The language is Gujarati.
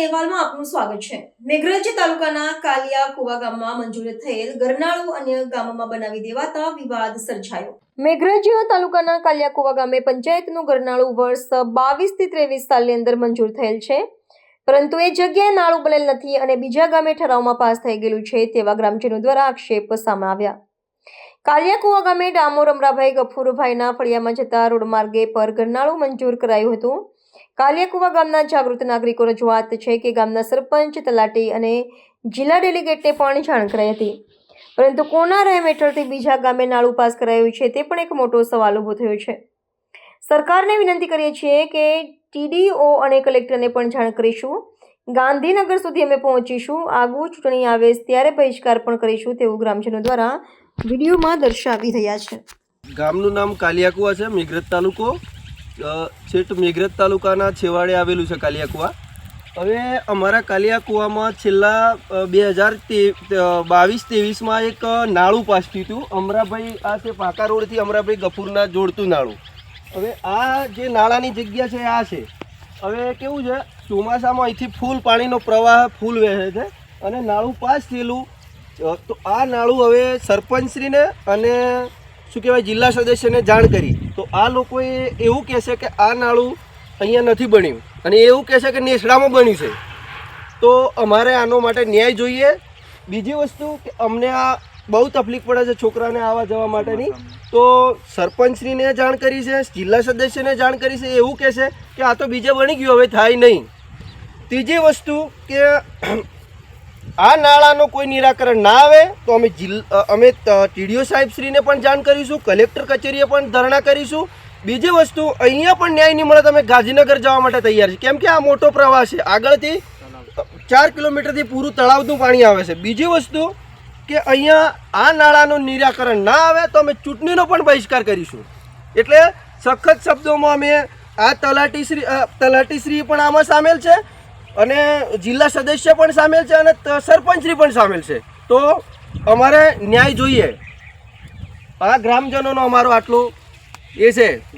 અહેવાલમાં આપનું સ્વાગત છે. મેઘરજ તાલુકાના કાલિયા કુવા ગામમાં મંજૂર થયેલ ગરનાળું અન્ય ગામમાં બનાવી દેવાતા વિવાદ સર્જાયો. મેઘરજ તાલુકાના કાલિયા ગામે પંચાયતનું ગરનાળું વર્ષ બાવીસથી ત્રેવીસ સાલની અંદર મંજૂર થયેલ છે. પરંતુ એ જગ્યાએ નાળું બનેલ નથી અને બીજા ગામે ઠરાવમાં પાસ થઈ ગયેલું છે તેવા ગ્રામજનો દ્વારા આક્ષેપ સામે આવ્યા. કાલિયાકુવા ગામે ડામોર અમરાભાઈ ગફુરભાઈના ફળિયામાં જતા રોડ માર્ગે પર ગરનાળું મંજૂર કરાયું હતું. કાલિયાકુવા ગામના જાગૃત નાગરિકો રજૂઆત છે કે ગામના સરપંચ, તલાટી અને જિલ્લા ડેલિગેટને પણ જાણ કરાઈ હતી. પરંતુ કોના રહેમ હેઠળથી બીજા ગામે નાળું પાસ કરાયું છે તે પણ એક મોટો સવાલ ઊભો થયો છે. સરકારને વિનંતી કરીએ છીએ કે ટીડીઓ અને કલેક્ટરને પણ જાણ કરીશું. ગાંધીનગર સુધી અમે પહોંચીશું. આગુ ચૂંટણી આવે ત્યારે બહિષ્કાર પણ કરીશું તેવું ગ્રામજનો દ્વારા વિડીયોમાં દર્શાવી રહ્યા છે. ગામનું નામ કાલિયાકુવા છે મેઘરજ તાલુકો છેટ મેઘરજ તાલુકાના છેવાડે આવેલું છે કાલિયાકુવા. હવે અમારા કાલિયાકુવામાં છેલ્લા બે હજાર બાવીસ ત્રેવીસમાં એક નાળું પાસ થયું હતું. અમરાભાઈ, આ છે પાકા રોડથી અમરાભાઈ ગફુરના જોડતું નાળું. હવે આ જે નાળાની જગ્યા છે, આ છે. હવે કેવું છે, ચોમાસામાં અહીંથી ફૂલ પાણીનો પ્રવાહ ફૂલ વહે છે અને નાળું પાસ થયેલું. તો આ નાળું હવે સરપંચશ્રીને અને શું કહેવાય, જિલ્લા સદસ્યને જાણ કરી. તો આ લોકોએ એવું કહેશે કે આ નાળું અહીંયા નથી બન્યું. અને એવું કહેશે કે નેસડામાં બન્યું છે. તો અમારે આનો માટે ન્યાય જોઈએ. બીજી વસ્તુ કે અમને આ બહુ તકલીફ પડે છે છોકરાને આવવા જવા માટેની. તો સરપંચશ્રીને જાણ કરી છે, જિલ્લા સદસ્યને જાણ કરી છે, એવું કહેશે કે આ તો બીજે બની ગયું, હવે થાય નહીં. ત્રીજી વસ્તુ કે આ નાળાનો કોઈ નિરાકરણ ના આવે તો અમે જિલ્લ અ, અમે ટીડીઓ સાહેબશ્રીને પણ જાણ કરીશું કલેક્ટર કચેરીએ પણ ધરણા કરીશું. બીજી વસ્તુ અહીંયા પણ ન્યાય નહીં મળે તો અમે ગાંધીનગર જવા માટે તૈયાર છીએ. કેમ કે આ મોટો પ્રવાહ છે. આગળથી ચાર કિલોમીટરથી પૂરું તળાવનું પાણી આવે છે. બીજી વસ્તુ કે અહીંયા આ નાળાનું નિરાકરણ ના આવે તો અમે ચૂંટણીનો પણ બહિષ્કાર કરીશું. એટલે સખત શબ્દોમાં અમે આ તલાટીશ્રી તલાટી તલાટીશ્રી પણ આમાં સામેલ છે. અને જિલ્લા સદસ્ય પણ સામેલ છે અને સરપંચશ્રી પણ સામેલ છે. તો અમારે ન્યાય જોઈએ. આ ગ્રામજનોનો અમારો આટલો એ છે.